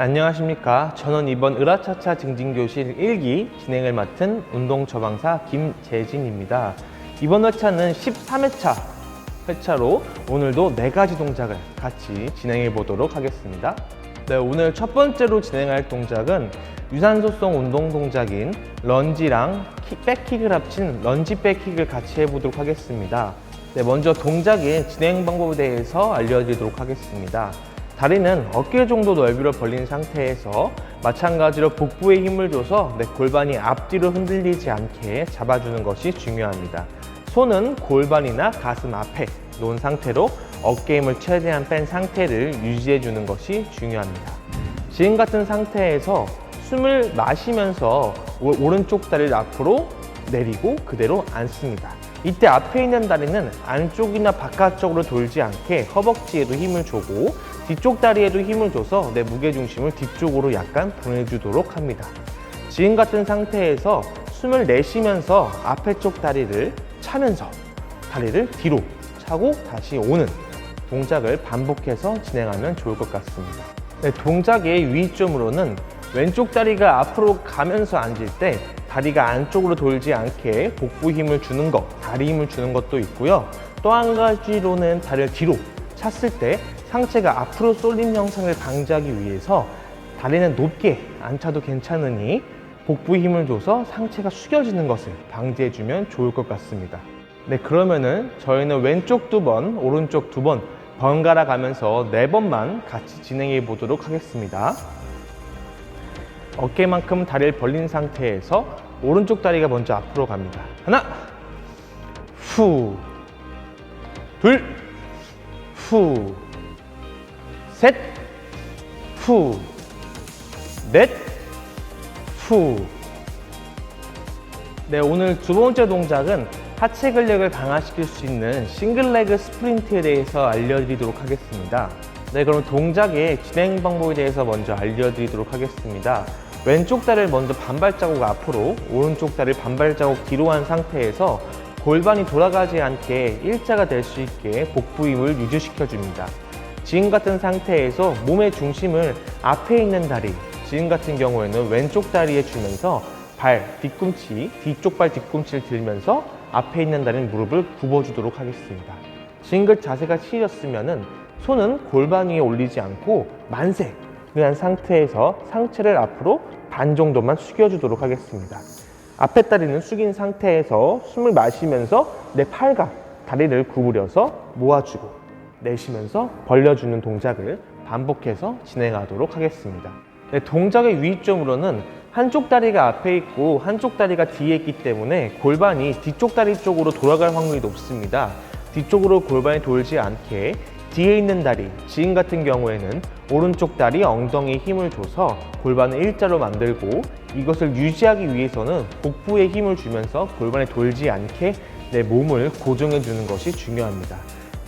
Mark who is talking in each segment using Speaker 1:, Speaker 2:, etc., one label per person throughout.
Speaker 1: 안녕하십니까. 저는 이번 으라차차 증진교실 1기 진행을 맡은 운동 처방사 김재진입니다. 이번 회차는 13회차 회차로 오늘도 네 가지 동작을 같이 진행해 보도록 하겠습니다. 네, 오늘 첫 번째로 진행할 동작은 유산소성 운동 동작인 런지랑 킥, 백킥을 합친 런지 백킥을 같이 해보도록 하겠습니다. 네, 먼저 동작의 진행 방법에 대해서 알려드리도록 하겠습니다. 다리는 어깨 정도 넓이로 벌린 상태에서 마찬가지로 복부에 힘을 줘서 네, 골반이 앞뒤로 흔들리지 않게 잡아주는 것이 중요합니다. 손은 골반이나 가슴 앞에 놓은 상태로 어깨 힘을 최대한 뺀 상태를 유지해 주는 것이 중요합니다. 지금 같은 상태에서 숨을 마시면서 오- 오른쪽 다리를 앞으로 내리고 그대로 앉습니다. 이때 앞에 있는 다리는 안쪽이나 바깥쪽으로 돌지 않게 허벅지에도 힘을 주고 뒤쪽 다리에도 힘을 줘서 내 무게 중심을 뒤쪽으로 약간 보내주도록 합니다. 지금 같은 상태에서 숨을 내쉬면서 앞에 쪽 다리를 차면서 다리를 뒤로 차고 다시 오는 동작을 반복해서 진행하면 좋을 것 같습니다. 네, 동작의 위점으로는 왼쪽 다리가 앞으로 가면서 앉을 때 다리가 안쪽으로 돌지 않게 복부 힘을 주는 것, 다리 힘을 주는 것도 있고요. 또 한 가지로는 다리를 뒤로 찼을 때 상체가 앞으로 쏠린 형상을 방지하기 위해서 다리는 높게 안 차도 괜찮으니 복부 힘을 줘서 상체가 숙여지는 것을 방지해주면 좋을 것 같습니다. 네, 그러면은 저희는 왼쪽 두 번, 오른쪽 두 번 번갈아 가면서 네 번만 같이 진행해 보도록 하겠습니다. 어깨만큼 다리를 벌린 상태에서 오른쪽 다리가 먼저 앞으로 갑니다. 하나, 후, 둘, 후, 셋, 후, 넷, 후. 네, 오늘 두 번째 동작은 하체 근력을 강화시킬 수 있는 싱글레그 스프린트에 대해서 알려드리도록 하겠습니다. 네, 그럼 동작의 진행 방법에 대해서 먼저 알려드리도록 하겠습니다. 왼쪽 다리를 먼저 반발자국 앞으로, 오른쪽 다리를 반발자국 뒤로 한 상태에서 골반이 돌아가지 않게 일자가 될 수 있게 복부 힘을 유지시켜 줍니다. 지금 같은 상태에서 몸의 중심을 앞에 있는 다리, 지금 같은 경우에는 왼쪽 다리에 주면서 발, 뒤꿈치, 뒤쪽 발 뒤꿈치를 들면서 앞에 있는 다리는 무릎을 굽어주도록 하겠습니다. 징글 자세가 치였으면은 손은 골반 위에 올리지 않고 만세, 그한 상태에서 상체를 앞으로 반 정도만 숙여주도록 하겠습니다. 앞에 다리는 숙인 상태에서 숨을 마시면서 내 팔과 다리를 구부려서 모아주고 내쉬면서 벌려주는 동작을 반복해서 진행하도록 하겠습니다. 네, 동작의 위점으로는 한쪽 다리가 앞에 있고 한쪽 다리가 뒤에 있기 때문에 골반이 뒤쪽 다리 쪽으로 돌아갈 확률이 높습니다. 뒤쪽으로 골반이 돌지 않게 뒤에 있는 다리, 지금 같은 경우에는 오른쪽 다리 엉덩이에 힘을 줘서 골반을 일자로 만들고 이것을 유지하기 위해서는 복부에 힘을 주면서 골반이 돌지 않게 내 몸을 고정해 주는 것이 중요합니다.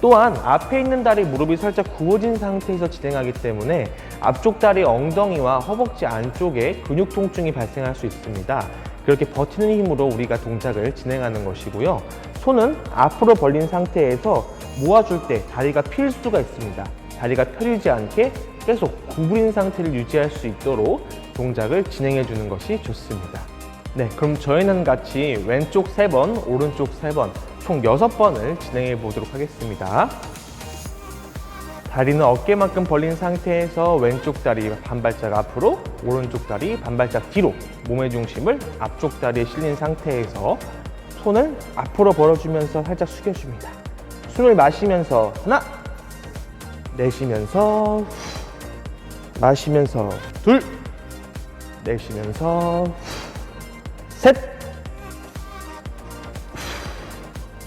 Speaker 1: 또한 앞에 있는 다리 무릎이 살짝 구워진 상태에서 진행하기 때문에 앞쪽 다리 엉덩이와 허벅지 안쪽에 근육 통증이 발생할 수 있습니다. 그렇게 버티는 힘으로 우리가 동작을 진행하는 것이고요. 손은 앞으로 벌린 상태에서 모아줄 때 다리가 필 수가 있습니다. 다리가 펴지지 않게 계속 구부린 상태를 유지할 수 있도록 동작을 진행해 주는 것이 좋습니다. 네, 그럼 저희는 같이 왼쪽 세번 오른쪽 세번총 여섯 번을 진행해 보도록 하겠습니다. 다리는 어깨만큼 벌린 상태에서 왼쪽 다리 반발짝 앞으로, 오른쪽 다리 반발짝 뒤로 몸의 중심을 앞쪽 다리에 실린 상태에서 손을 앞으로 벌어주면서 살짝 숙여줍니다. 숨을 마시면서 하나, 내쉬면서 후, 마시면서 둘, 내쉬면서 후, 셋.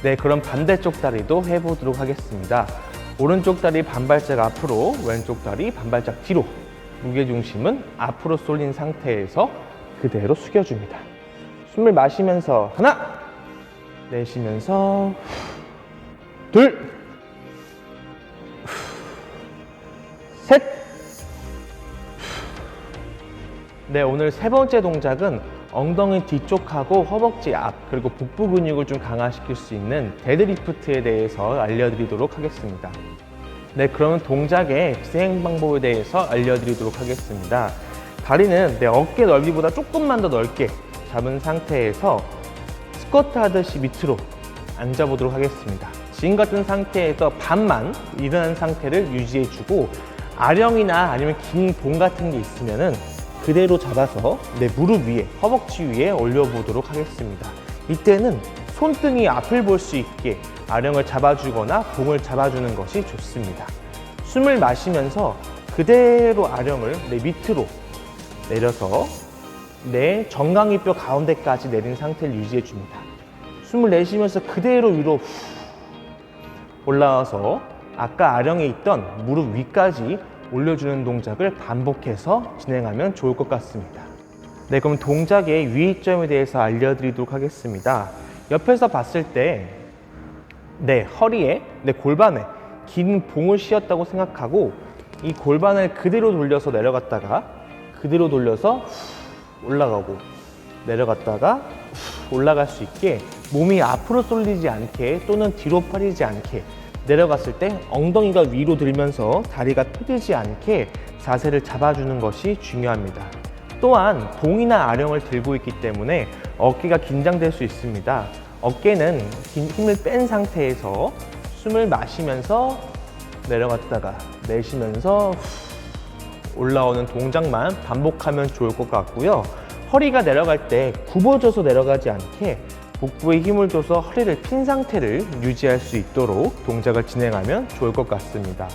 Speaker 1: 네, 그럼 반대쪽 다리도 해보도록 하겠습니다. 오른쪽 다리 반발짝 앞으로, 왼쪽 다리 반발짝 뒤로. 무게 중심은 앞으로 쏠린 상태에서 그대로 숙여줍니다. 숨을 마시면서 하나, 내쉬면서 후, 둘, 후, 셋. 네, 오늘 세 번째 동작은 엉덩이 뒤쪽하고 허벅지 앞 그리고 복부 근육을 좀 강화시킬 수 있는 데드리프트에 대해서 알려드리도록 하겠습니다. 네, 그러면 동작의 진행 방법에 대해서 알려드리도록 하겠습니다. 다리는 내 어깨 넓이보다 조금만 더 넓게 잡은 상태에서 스쿼트 하듯이 밑으로 앉아보도록 하겠습니다. 지금 같은 상태에서 반만 일어난 상태를 유지해주고 아령이나 아니면 긴 봉 같은 게 있으면은 그대로 잡아서 내 무릎 위에, 허벅지 위에 올려보도록 하겠습니다. 이때는 손등이 앞을 볼 수 있게 아령을 잡아주거나 봉을 잡아주는 것이 좋습니다. 숨을 마시면서 그대로 아령을 내 밑으로 내려서 내 정강이뼈 가운데까지 내린 상태를 유지해 줍니다. 숨을 내쉬면서 그대로 위로 후 올라와서 아까 아령에 있던 무릎 위까지 올려주는 동작을 반복해서 진행하면 좋을 것 같습니다. 네, 그럼 동작의 유의점에 대해서 알려드리도록 하겠습니다. 옆에서 봤을 때, 네, 허리에, 네, 골반에 긴 봉을 씌웠다고 생각하고 이 골반을 그대로 돌려서 내려갔다가 그대로 돌려서 후 올라가고 내려갔다가 후 올라갈 수 있게 몸이 앞으로 쏠리지 않게 또는 뒤로 팔리지 않게 내려갔을 때 엉덩이가 위로 들면서 다리가 펴지지 않게 자세를 잡아주는 것이 중요합니다. 또한 봉이나 아령을 들고 있기 때문에 어깨가 긴장될 수 있습니다. 어깨는 긴- 힘을 뺀 상태에서 숨을 마시면서 내려갔다가 내쉬면서 후 올라오는 동작만 반복하면 좋을 것 같고요. 허리가 내려갈 때 굽어져서 내려가지 않게 복부에 힘을 줘서 허리를 핀 상태를 유지할 수 있도록 동작을 진행하면 좋을 것 같습니다.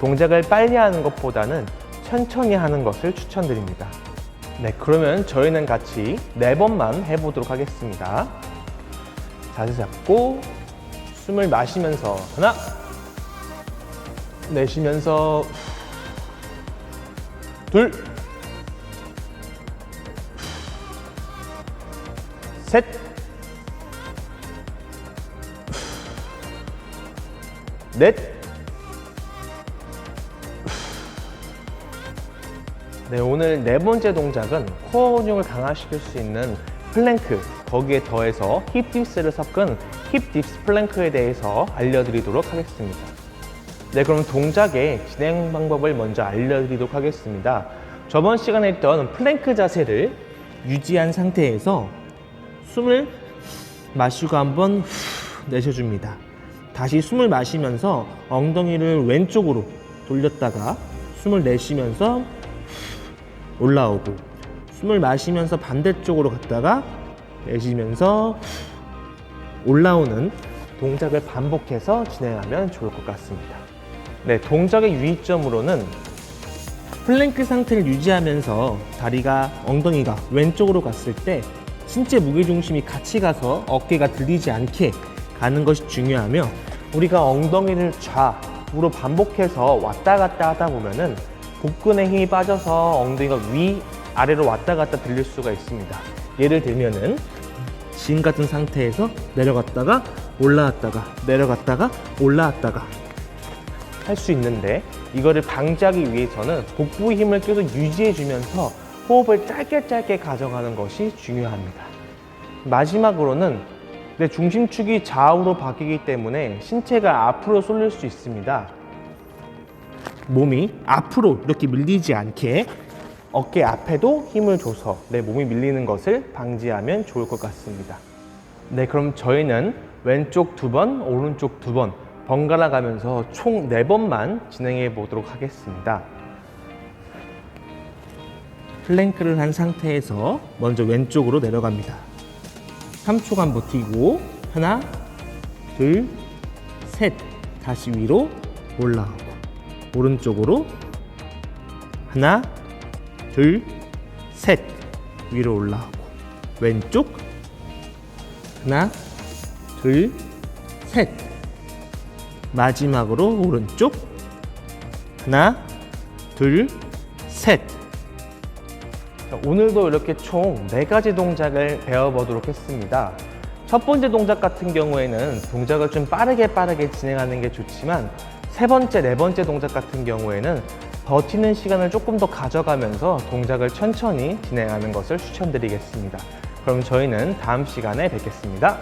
Speaker 1: 동작을 빨리 하는 것보다는 천천히 하는 것을 추천드립니다. 네, 그러면 저희는 같이 네 번만 해보도록 하겠습니다. 자세 잡고 숨을 마시면서 하나, 내쉬면서 둘, 넷, 네, 오늘 네 번째 동작은 코어 근육을 강화시킬 수 있는 플랭크, 거기에 더해서 힙 딥스를 섞은 힙 딥스 플랭크에 대해서 알려드리도록 하겠습니다. 네, 그럼 동작의 진행 방법을 먼저 알려드리도록 하겠습니다. 저번 시간에 했던 플랭크 자세를 유지한 상태에서 숨을 마시고 한번 후 내쉬어줍니다. 다시 숨을 마시면서 엉덩이를 왼쪽으로 돌렸다가 숨을 내쉬면서 올라오고 숨을 마시면서 반대쪽으로 갔다가 내쉬면서 올라오는 동작을 반복해서 진행하면 좋을 것 같습니다. 네, 동작의 유의점으로는 플랭크 상태를 유지하면서 다리가 엉덩이가 왼쪽으로 갔을 때 신체 무게중심이 같이 가서 어깨가 들리지 않게 가는 것이 중요하며 우리가 엉덩이를 좌우로 반복해서 왔다 갔다 하다 보면은 복근에 힘이 빠져서 엉덩이가 위 아래로 왔다 갔다 들릴 수가 있습니다. 예를 들면은 지금 같은 상태에서 내려갔다가 올라왔다가 내려갔다가 올라왔다가 할 수 있는데 이거를 방지하기 위해서는 복부 힘을 계속 유지해 주면서 호흡을 짧게 짧게 가져가는 것이 중요합니다. 마지막으로는 내 중심축이 좌우로 바뀌기 때문에 신체가 앞으로 쏠릴 수 있습니다. 몸이 앞으로 이렇게 밀리지 않게 어깨 앞에도 힘을 줘서 내 몸이 밀리는 것을 방지하면 좋을 것 같습니다. 네, 그럼 저희는 왼쪽 두 번, 오른쪽 두 번 번갈아 가면서 총 네 번만 진행해 보도록 하겠습니다. 플랭크를 한 상태에서 먼저 왼쪽으로 내려갑니다. 3초간 버티고 하나, 둘, 셋. 다시 위로 올라오고. 오른쪽으로 하나, 둘, 셋. 위로 올라오고. 왼쪽 하나, 둘, 셋. 마지막으로 오른쪽 하나, 둘, 셋. 자, 오늘도 이렇게 총네 가지 동작을 배워보도록 했습니다. 첫 번째 동작 같은 경우에는 동작을 좀 빠르게 빠르게 진행하는 게 좋지만 세 번째, 네 번째 동작 같은 경우에는 버티는 시간을 조금 더 가져가면서 동작을 천천히 진행하는 것을 추천드리겠습니다. 그럼 저희는 다음 시간에 뵙겠습니다.